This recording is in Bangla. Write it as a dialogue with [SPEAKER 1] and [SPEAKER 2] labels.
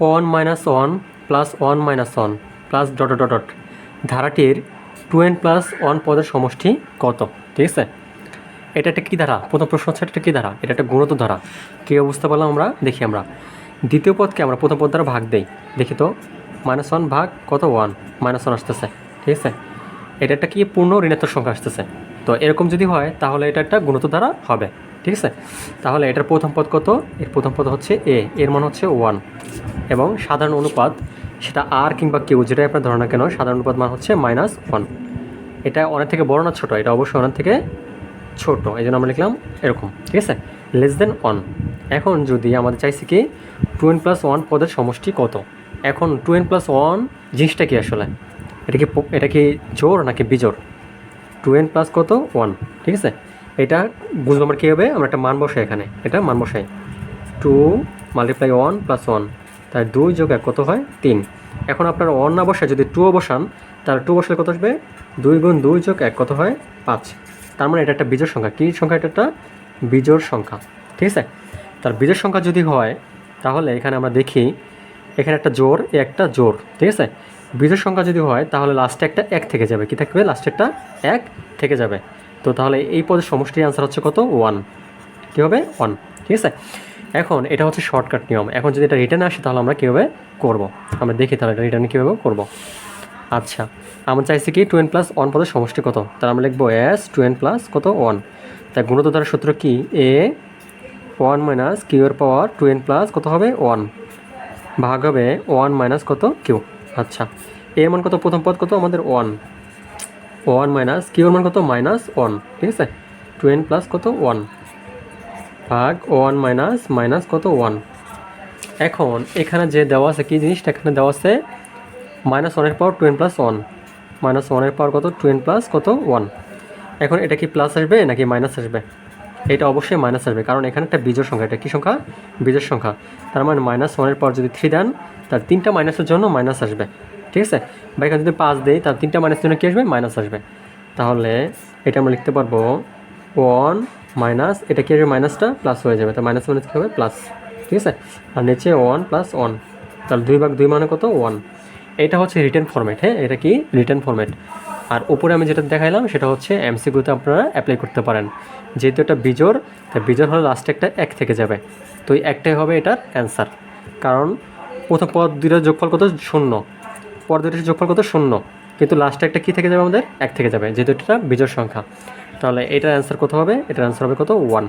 [SPEAKER 1] One minus one plus one minus one plus dot dot dot ধারাটির two n plus one পদের সমষ্টি কত? ঠিক আছে? এটা একটা কী ধারা? প্রথম প্রশ্ন হচ্ছে, এটা কী ধারা? এটা একটা গুণত ধারা। কী অবস্থা বললাম আমরা? দেখি আমরা। দ্বিতীয় পদকে আমরা প্রথম পদ দ্বারা ভাগ দেই। দেখি তো মাইনাস ওয়ান ভাগ কত? ওয়ান মাইনাস ওয়ান আসতেছে। ঠিক আছে? এটা একটা কি? পূর্ণ ঋণাত্মক সংখ্যা আসতেছে। তো এরকম যদি হয়, তাহলে এটা একটা গুণত দ্বারা হবে, ঠিক আছে? তাহলে এটার প্রথম পদ কত? এর প্রথম পদ হচ্ছে এ এর মান হচ্ছে ওয়ান এবং সাধারণ অনুপাত সেটা আর কিংবা কেউ যেটাই আপনার ধরে না কেন, সাধারণ অনুপাত মান হচ্ছে মাইনাস ওয়ান এটা অনেক থেকে বড় না ছোটো? এটা অবশ্যই অনেক থেকে ছোট এই জন্য আমরা লিখলাম এরকম, ঠিক আছে? লেস দেন ওয়ান এখন যদি আমাদের চাইছি কি টু এন প্লাস ওয়ান পদের সমষ্টি কত? এখন টু এন প্লাস ওয়ান জিনিসটা কি আসলে? এটা কি এটা কি জোর নাকি বিজোড় টু এন প্লাস কত? ওয়ান। ঠিক আছে? এটা বুঝব আমার কী হবে? আমরা একটা মান বসাই এখানে। এটা মান বসাই। Two multiply one plus one. তাই দুই যোগ এক কত হয়? তিন। এখন আপনার ওয়ান না বসায় যদি টুও বসান, তাহলে টু বসালে কত আসবে? দুই গুণ দুই যোগ এক কত হয়? পাঁচ। তার মানে এটা একটা বিজোড় সংখ্যা। কী সংখ্যা এটা একটা? বিজোড় সংখ্যা। ঠিক আছে? তার বিজোড় সংখ্যা যদি হয়, তাহলে এখানে আমরা দেখি, এখানে একটা জোর একটা জোর ঠিক আছে? বিজোড় সংখ্যা যদি হয়, তাহলে লাস্টে একটা এক থেকে যাবে। কী থাকবে? লাস্টে একটা এক থেকে যাবে। তো তাহলে এই পদের সমষ্টির আনসার হচ্ছে কত? ওয়ান কী হবে? ওয়ান ঠিক আছে? এখন এটা হচ্ছে শর্টকাট নিয়ম। এখন যদি এটা রিটার্ন আসে, তাহলে আমরা কীভাবে করব? আমরা দেখি তাহলে এটা রিটার্ন কীভাবে করব। আচ্ছা আমরা চাইছি কি টু এন প্লাস ওয়ান পদের সমষ্টি কত? তাহলে আমরা লিখব এস টু এন প্লাস কত? ওয়ান তাই গুণত দ্বারা সূত্র কি? এ ওয়ান মাইনাস কিউ এর পাওয়ার টু এন প্লাস কত হবে? ওয়ান ভাগ হবে ওয়ান মাইনাস কত? কিউ আচ্ছা এ মান কত? প্রথম পদ কত? আমাদের ওয়ান ওয়ান মাইনাস কিউর মান কত? মাইনাস ওয়ান ঠিক আছে? টু এন প্লাস কত? ওয়ান ভাগ ওয়ান মাইনাস মাইনাস কত? ওয়ান এখন, এখানে যে দেওয়া আছে, কী জিনিসটা এখানে দেওয়া আছে? মাইনাস ওয়ানের power two n plus one minus ওয়ানের পাওয়ার কত? টু এন প্লাস কত? ওয়ান এখন এটা কি প্লাস আসবে নাকি মাইনাস আসবে? এটা অবশ্যই মাইনাস আসবে, কারণ এখানে একটা বীজের সংখ্যা। এটা কী সংখ্যা? বীজের সংখ্যা। তার মানে মাইনাস ওয়ানের পাওয়ার যদি থ্রি দেন তার তিনটা মাইনাসের জন্য মাইনাস আসবে, ঠিক আছে? বা এখানে যদি পাঁচ দেই তার তিনটা মাইনাসের জন্য কী আসবে? মাইনাস আসবে। তাহলে এটা আমরা লিখতে পারব ওয়ান মাইনাস এটা কি আসবে মাইনাসটা প্লাস হয়ে যাবে। তো মাইনাস মাইনাস কী হবে? প্লাস ঠিক আছে? আর নিচে ওয়ান প্লাস ওয়ান তাহলে দুই ভাগ দুই মানে কত? ওয়ান এটা হচ্ছে রিটার্ন ফরম্যাট হ্যাঁ? এটা কি? রিটার্ন ফরম্যাট আর উপরে আমি যেটা দেখাইলাম, সেটা হচ্ছে এমসিকিউতে আপনারা অ্যাপ্লাই করতে পারেন। যেহেতু এটা বিজোর তাই বিজোর হলে লাস্টে একটা এক থেকে যাবে। তো এই একটাই হবে এটার অ্যান্সার কারণ প্রথম পদ দুইটার যোগফল কত? শূন্য। পর দুইটার যোগফল কত? শূন্য। কিন্তু লাস্টে একটা কী থেকে যাবে আমাদের? এক থেকে যাবে, যেহেতু এটা বিজয় সংখ্যা। তাহলে এটার অ্যান্সার কত হবে? এটার অ্যান্সার হবে কত? ওয়ান